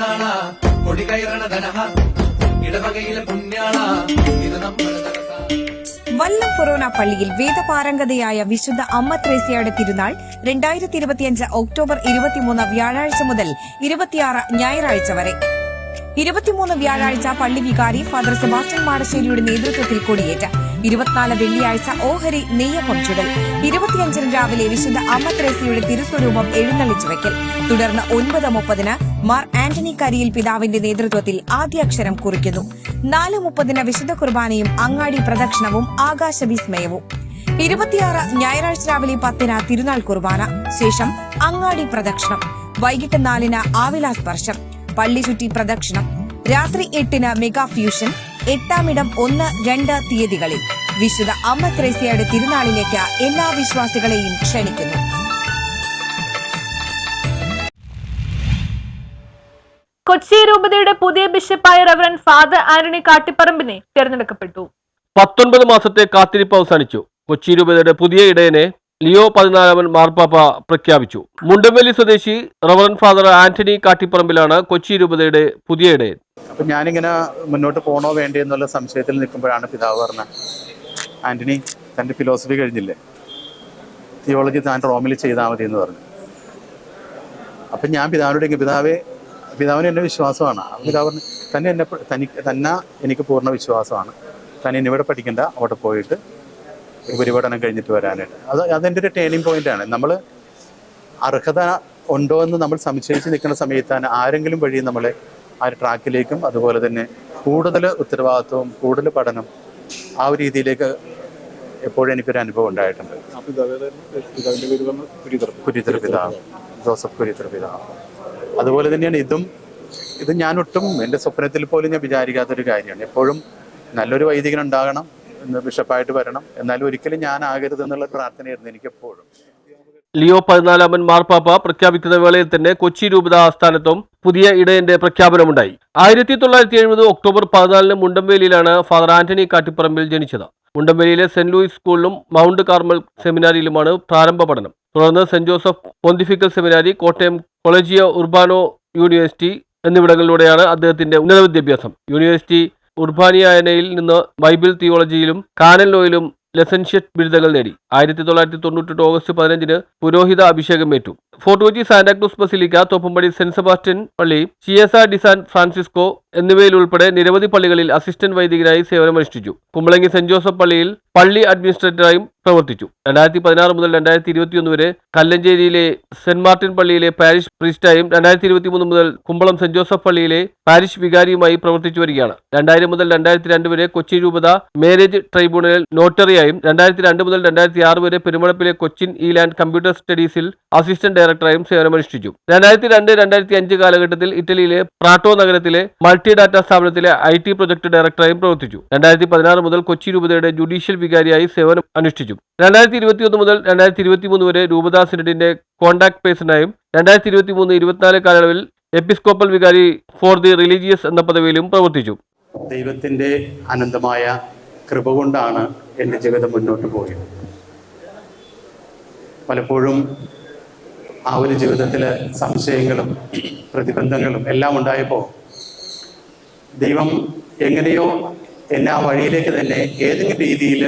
പൊന്നാള കൊടി കയറണ ധനഹ. ഇടവകയിലെ പുണ്യാള. ഇത് നമ്മൾ വല്ലം ഫൊറോന പള്ളിയിൽ വേദപാരംഗതയായ വിശുദ്ധ അമ്മ ത്രേസ്യയുടെ തിരുനാൾ രണ്ടായിരത്തി ഇരുപത്തിയഞ്ച് ഒക്ടോബർ ഇരുപത്തിമൂന്ന് വ്യാഴാഴ്ച മുതൽ ഇരുപത്തിയാറ് ഞായറാഴ്ച വരെ. ഇരുപത്തിമൂന്ന് വ്യാഴാഴ്ച പള്ളി വികാരി ഫാദർ സെബാസ്റ്റ്യൻ മാടശ്ശേരിയുടെ നേതൃത്വത്തിൽ കൊടിയേറ്റ്. ഇരുപത്തിനാല് വെള്ളിയാഴ്ച ഓഹരി നെയ്യപ്പം ചുടൽ. ഇരുപത്തിയഞ്ചിന് രാവിലെ വിശുദ്ധ അമ്മത്രേസിയുടെ തിരുസ്വരൂപം എഴുന്നള്ളിച്ചു വയ്ക്കൽ. തുടർന്ന് ഒൻപത് മുപ്പതിന് മാർ ആന്റണി കരിയിൽ പിതാവിന്റെ നേതൃത്വത്തിൽ ആദ്യാക്ഷരം കുറിക്കുന്നു. നാല് മുപ്പതിന് വിശുദ്ധ കുർബാനയും അങ്ങാടി പ്രദക്ഷിണവും ആകാശവിസ്മയവും. ഇരുപത്തിയാറ് ഞായറാഴ്ച രാവിലെ പത്തിന് തിരുനാൾ കുർബാന. ശേഷം അങ്ങാടി പ്രദക്ഷിണം. വൈകിട്ട് നാലിന് ആവിലാസ്പർശം. പള്ളി ചുറ്റി പ്രദക്ഷിണം. രാത്രി എട്ടിന് മെഗാ ഫ്യൂഷൻ എട്ടാമിടം ഒന്ന് രണ്ട് തീയതികളിൽ. വിശുദ്ധ അമ്മ ത്രേസ്യയുടെ തിരുനാളിലേക്ക് എല്ലാ വിശ്വാസികളെയും ക്ഷണിക്കുന്നു. കൊച്ചി രൂപതയുടെ പുതിയ ബിഷപ്പായ റവറൻ ഫാദർ ആന്റണി കാട്ടിപ്പറമ്പിനെ തെരഞ്ഞെടുക്കപ്പെട്ടു. പത്തൊൻപത് മാസത്തെ കാത്തിരിപ്പ് അവസാനിച്ചു. കൊച്ചി രൂപതയുടെ പുതിയ ഇടയനെ ലിയോ പതിനാലാമൻ മാർപ്പാപ്പ പ്രഖ്യാപിച്ചു. മുണ്ടമ്പലി സ്വദേശി റവറൻ ഫാദർ ആന്റണി കാട്ടിപ്പറമ്പിലാണ് കൊച്ചി രൂപതയുടെ പുതിയ ഇടയൻ. അപ്പം ഞാനിങ്ങനെ മുന്നോട്ട് പോണോ വേണ്ടേ എന്നുള്ള സംശയത്തിൽ നിൽക്കുമ്പോഴാണ് പിതാവ് പറഞ്ഞത് ആന്റണി തന്റെ ഫിലോസഫി കഴിഞ്ഞില്ലേ? തിയോളജി താൻ റോമിൽ ചെയ്താൽ മതി എന്ന് പറഞ്ഞു. അപ്പം ഞാൻ പിതാവിനോട് പിതാവേ പിതാവിന് എന്നെ വിശ്വാസമാണ്. പിതാവ് പറഞ്ഞു തന്നെ എന്നെ തനി തന്നെ എനിക്ക് പൂർണ വിശ്വാസമാണ്. തന്നെ ഇന്നിവിടെ പഠിക്കണ്ട അവിടെ പോയിട്ട് ഉപരിപഠനം കഴിഞ്ഞിട്ട് വരാനായിട്ട്. അത് അതെന്റെ ഒരു ടേണിംഗ് പോയിന്റാണ് നമ്മൾ അർഹത ഉണ്ടോ എന്ന് നമ്മൾ സംശയിച്ച് നിൽക്കുന്ന സമയത്താണ് ആരെങ്കിലും വഴി നമ്മളെ ആ ഒരു ട്രാക്കിലേക്കും അതുപോലെ തന്നെ കൂടുതൽ ഉത്തരവാദിത്വവും കൂടുതൽ പഠനം ആ ഒരു രീതിയിലേക്ക് എപ്പോഴും എനിക്കൊരു അനുഭവം ഉണ്ടായിട്ടുണ്ട്. കുരിത്തർ പിതാവ്. ജോസഫ് കുരിത്തർ പിതാവ്. അതുപോലെ തന്നെയാണ് ഇതും ഇത് ഞാൻ ഒട്ടും എന്റെ സ്വപ്നത്തിൽ പോലും ഞാൻ വിചാരിക്കാത്തൊരു കാര്യമാണ്. എപ്പോഴും നല്ലൊരു വൈദികൻ ഉണ്ടാകണം ബിഷപ്പായിട്ട് വരണം. എന്നാലും ഒരിക്കലും ഞാൻ ആകരുത് എന്നുള്ള പ്രാർത്ഥനയായിരുന്നു എനിക്കെപ്പോഴും. ലിയോ പതിനാലാമൻ മാർപ്പാപ്പ പ്രഖ്യാപിക്കുന്ന വേളയിൽ തന്നെ കൊച്ചി രൂപത ആസ്ഥാനത്തും പുതിയ ഇടയന്റെ പ്രഖ്യാപനമുണ്ടായി. ആയിരത്തി തൊള്ളായിരത്തി എഴുപത് ഒക്ടോബർ പതിനാലിന് മുണ്ടമ്പേലിയിലാണ് ഫാദർ ആന്റണി കാട്ടിപ്പറമ്പിൽ ജനിച്ചത്. മുണ്ടമ്പേലിയിലെ സെന്റ് ലൂയിസ് സ്കൂളിലും മൗണ്ട് കാർമൽ സെമിനാരിയിലുമാണ് പ്രാരംഭ പഠനം. തുടർന്ന് saint Joseph pontifical seminary Kottayam Collegio Urbano university എന്നിവിടങ്ങളിലൂടെയാണ് അദ്ദേഹത്തിന്റെ ഉന്നത വിദ്യാഭ്യാസം. യൂണിവേഴ്സിറ്റി ഉർബാനിയാനയിൽ നിന്ന് ബൈബിൾ തിയോളജിയിലും കാനൻ ലോയിലും ലെസൻഷ്യറ്റ് ബിരുദങ്ങൾ നേടി. ആയിരത്തി തൊള്ളായിരത്തി തൊണ്ണൂറ്റെട്ട് ഓഗസ്റ്റ് പതിനഞ്ചിന് പുരോഹിത അഭിഷേകം ഏറ്റു fort Kochi Santa Cruz basilica Thoppumpady saint Sebastian പള്ളി ചിയസ ഡി സാൻ ഫ്രാൻസിസ്കോ എന്നിവയിലുൾപ്പെടെ നിരവധി പള്ളികളിൽ അസിസ്റ്റന്റ് വൈദികനായി സേവനമനുഷ്ഠിച്ചു. കുമ്പളങ്ങി സെന്റ് ജോസഫ് പള്ളിയിൽ പള്ളി അഡ്മിനിസ്ട്രേറ്ററായും പ്രവർത്തിച്ചു. രണ്ടായിരത്തി പതിനാറ് മുതൽ രണ്ടായിരത്തി ഇരുപത്തിയൊന്ന് വരെ കല്ലഞ്ചേരിയിലെ സെന്റ് മാർട്ടിൻ പള്ളിയിലെ പാരിഷ് പ്രീസ്റ്റായും രണ്ടായിരത്തി ഇരുപത്തിമൂന്ന് മുതൽ കുമ്പളം സെന്റ് ജോസഫ് പള്ളിയിലെ പാരിഷ് വികാരിയുമായി പ്രവർത്തിച്ചു വരികയാണ്. രണ്ടായിരം മുതൽ രണ്ടായിരത്തി രണ്ട് വരെ കൊച്ചി രൂപത മാരേജ് ട്രൈബ്യൂണലിൽ നോട്ടറിയായും രണ്ടായിരത്തി രണ്ട് മുതൽ രണ്ടായിരത്തി ആറ് വരെ പെരുമളപ്പിലെ കൊച്ചിൻ ഈ ലാൻഡ് കമ്പ്യൂട്ടർ സ്റ്റഡീസിൽ അസിസ്റ്റന്റ് ഡയറക്ടറായും സേവനമനുഷ്ഠിച്ചു. രണ്ടായിരത്തി രണ്ട് രണ്ടായിരത്തി അഞ്ച് കാലഘട്ടത്തിൽ ഇറ്റലിയിലെ പ്രാട്ടോ നഗരത്തിലെ മൾട്ടി ഡാറ്റ സ്ഥാപനത്തിലെ ഐ ടി പ്രൊജക്ട് ഡയറക്ടറായും പ്രവർത്തിച്ചു. രണ്ടായിരത്തി പതിനാറ് മുതൽ കൊച്ചി രൂപതയുടെ ജുഡീഷ്യൽ വികാരിയായി സേവനം അനുഷ്ഠിച്ചു രണ്ടായിരത്തി ഇരുപത്തിയൊന്ന് മുതൽ രണ്ടായിരത്തി ഇരുപത്തിമൂന്ന് വരെ രൂപദാസ് സിനഡിന്റെ കോൺടാക്ട് പേഴ്സണായും രണ്ടായിരത്തി ഇരുപത്തി മൂന്ന് ഇരുപത്തിനാല് കാലയളവിൽ എപ്പിസ്കോപ്പൽ വികാരി ഫോർ ദി റിലീജിയസ് എന്ന പദവിയിലും പ്രവർത്തിച്ചു. ദൈവത്തിന്റെ അനന്തമായ കൃപ കൊണ്ടാണ് എന്റെ ജീവിതം മുന്നോട്ട് പോയത്. പലപ്പോഴും ആ ഒരു ജീവിതത്തിലെ സംശയങ്ങളും പ്രതിബന്ധങ്ങളും എല്ലാം ഉണ്ടായപ്പോൾ ദൈവം എങ്ങനെയോ എന്നെ ആ വഴിയിലേക്ക് തന്നെ ഏതെങ്കിലും രീതിയിൽ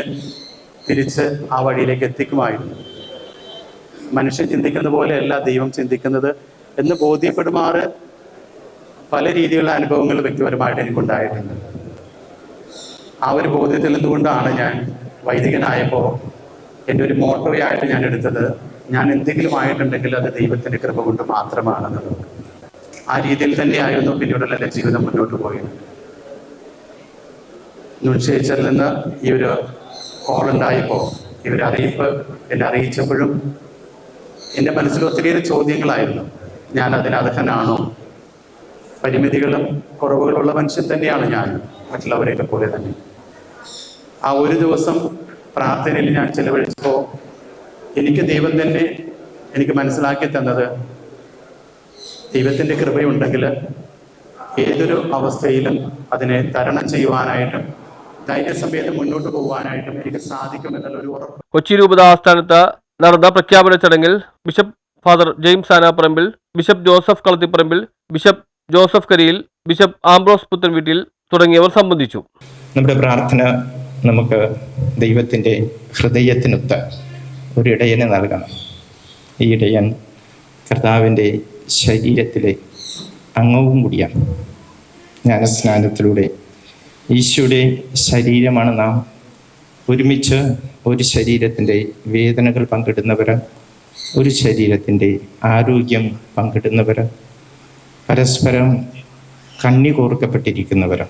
തിരിച്ച് ആ വഴിയിലേക്ക് എത്തിക്കുമായിരുന്നു. മനുഷ്യൻ ചിന്തിക്കുന്ന പോലെയല്ല ദൈവം ചിന്തിക്കുന്നത് എന്ന് ബോധ്യപ്പെടുമാറ് പല രീതിയിലുള്ള അനുഭവങ്ങൾ വ്യക്തിപരമായിട്ട് എനിക്കുണ്ടായിട്ടുണ്ട്. ആ ഒരു ബോധ്യത്തിൽ നിന്നുകൊണ്ടാണ് ഞാൻ വൈദികനായപ്പോൾ എന്റെ ഒരു മോട്ടോയായിട്ട് ഞാൻ എടുത്തത് ഞാൻ എന്തെങ്കിലും ആയിട്ടുണ്ടെങ്കിൽ അത് ദൈവത്തിന്റെ കൃപ കൊണ്ട് മാത്രമാണെന്നത്. ആ രീതിയിൽ തന്നെയായിരുന്നു പിന്നീടുള്ള എന്റെ ജീവിതം മുന്നോട്ട് പോയത്. നിശ്ചയിച്ചതിൽ നിന്ന് ഈ ഒരു ഈ ഒരു അറിയിപ്പ് എന്നെ അറിയിച്ചപ്പോഴും എന്റെ മനസ്സിൽ ഒത്തിരിയേറെ ചോദ്യങ്ങളായിരുന്നു. ഞാൻ അതിന് അർഹനാണോ? പരിമിതികളും കുറവുകളുള്ള മനുഷ്യൻ തന്നെയാണ് ഞാൻ. മറ്റുള്ളവരെയൊക്കെ പോലെ തന്നെ. ആ ഒരു ദിവസം പ്രാർത്ഥനയിൽ ഞാൻ ചെലവഴിച്ചപ്പോൾ എനിക്ക് ദൈവം തന്നെ എനിക്ക് മനസ്സിലാക്കി തന്നത് ദൈവത്തിന്റെ കൃപയുണ്ടെങ്കിൽ ഏതൊരു അവസ്ഥയിലും അതിനെ തരണം ചെയ്യുവാനായിട്ടും ധൈര്യസമയത്ത് മുന്നോട്ട് പോകാനായിട്ടും എനിക്ക് സാധിക്കുമെന്നുള്ളൊരു ഉറപ്പ്. കൊച്ചി രൂപത ആസ്ഥാനത്ത് നടന്ന പ്രഖ്യാപന ചടങ്ങിൽ bishop father James Anaparambil bishop Joseph Kalathiparambil bishop Joseph Kariyil bishop Ambrose Puthenveettil തുടങ്ങിയവർ സംബന്ധിച്ചു. നമ്മുടെ പ്രാർത്ഥന നമുക്ക് ദൈവത്തിന്റെ ഹൃദയത്തിനൊത്ത ഒരു ഇടയനെ നൽകണം. ഈ ഇടയൻ കർത്താവിന്റെ ശരീരത്തിലെ അംഗവും കൂടിയാണ്. ജ്ഞാനസ്നാനത്തിലൂടെ ഈശോയുടെ ശരീരമാണ് നാം. ഒരുമിച്ച് ഒരു ശരീരത്തിന്റെ വേദനകൾ പങ്കിടുന്നവർ ഒരു ശരീരത്തിന്റെ ആരോഗ്യം പങ്കിടുന്നവർ പരസ്പരം കണ്ണി കോർക്കപ്പെട്ടിരിക്കുന്നവർ.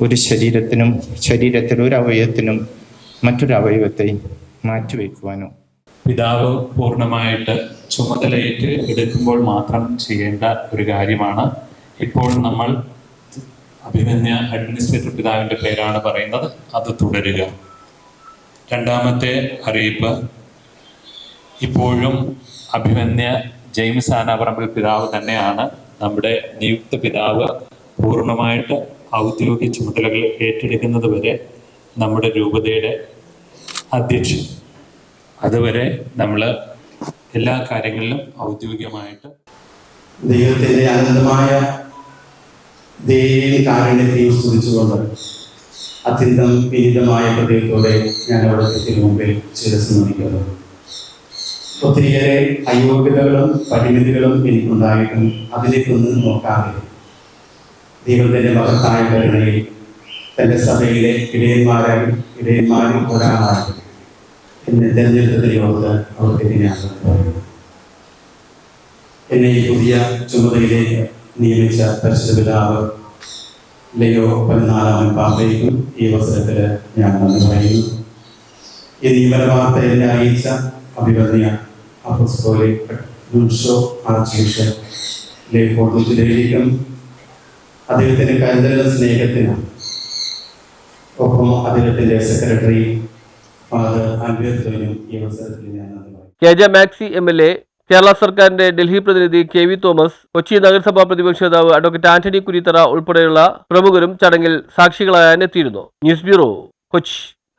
ഒരു ശരീരത്തിനും ശരീരത്തിൽ ഒരു അവയവത്തിനും മറ്റൊരു അവയവത്തെ മാറ്റിവെക്കുവാനോ. പിതാവ് പൂർണമായിട്ട് ചുമതലയേറ്റ് എടുക്കുമ്പോൾ മാത്രം ചെയ്യേണ്ട ഒരു കാര്യമാണ് ഇപ്പോൾ നമ്മൾ അഭിമന്യ അഡ്മിനിസ്ട്രേറ്റർ പിതാവിന്റെ പേരാണ് പറയുന്നത്. അത് തുടരുക. രണ്ടാമത്തെ അറിയിപ്പ്. ഇപ്പോഴും അഭിമന്യ ജെയിംസ് ആനാപറമ്പിൽ പിതാവ് തന്നെയാണ്. നമ്മുടെ നിയുക്ത പിതാവ് പൂർണമായിട്ട് ഔദ്യോഗിക ചുമതലകൾ ഏറ്റെടുക്കുന്നത് വരെ നമ്മുടെ രൂപതയുടെ അധ്യക്ഷൻ. അതുവരെ നമ്മൾ എല്ലാ കാര്യങ്ങളിലും ഔദ്യോഗികമായിട്ട് ദൈവത്തിന്റെ അനന്തമായ ദൈവീയ കാരുണ്യത്തെയും സ്തുതിച്ചുകൊണ്ട് അത്യന്തം വിനീതമായ ഹൃദയത്തോടെ ഞാൻ അവിടുത്തെ മുമ്പിൽ ശിരസ് നമിക്കുന്നു ഒത്തിരിയേറെ അയോഗ്യതകളും പരിമിതികളും എനിക്കുണ്ടായിട്ടും അതിലേക്കൊന്നും നോക്കാതെ ദൈവത്തിന്റെ മഹത്തായ കരുണയിൽ തന്റെ സഭയിലെ ഇടയന്മാരായി ഇടയന്മാരിൽ ഒരാളായി എന്നെ തെരഞ്ഞെടുത്തതിനെ ഓർത്ത് അവർക്ക് എന്നെ എന്നെ ഈ പുതിയ ചുമതലയിലേക്ക് നിയമിച്ച പരിശുദ്ധപിതാവ് ലയോ പതിനാലാമൻ പാപ്പയ്ക്കും ഈ അവസരത്തിൽ ഞാൻ നന്ദി പറയുന്നു. ഈ നിയമന വാർത്ത എന്നെ അറിയിച്ച അഭിവർണിയ അപ്പോസ്തോലിക് നുൻഷോ ആർച്ച് ബിഷപ്പ് അദ്ദേഹത്തിന്റെ അദ്ദേഹത്തിന്റെ സ്നേഹത്തിന് ഒപ്പം അദ്ദേഹത്തിന്റെ സെക്രട്ടറി ഫാദർ അൻവേർത്തോനും ഈ അവസരത്തിൽ ഞാൻ നന്ദി K J Maxy M L A Kerala സർക്കാരിന്റെ ഡൽഹി പ്രതിനിധി കെ വി തോമസ് കൊച്ചി നഗരസഭാ പ്രതിപക്ഷ നേതാവ് അഡ്വക്കേറ്റ് ആന്റണി കുരിത്തറ ഉൾപ്പെടെയുള്ള പ്രമുഖരും ചടങ്ങിൽ സാക്ഷികളായാൻ എത്തിയിരുന്നു ന്യൂസ് ബ്യൂറോ കൊച്ചി.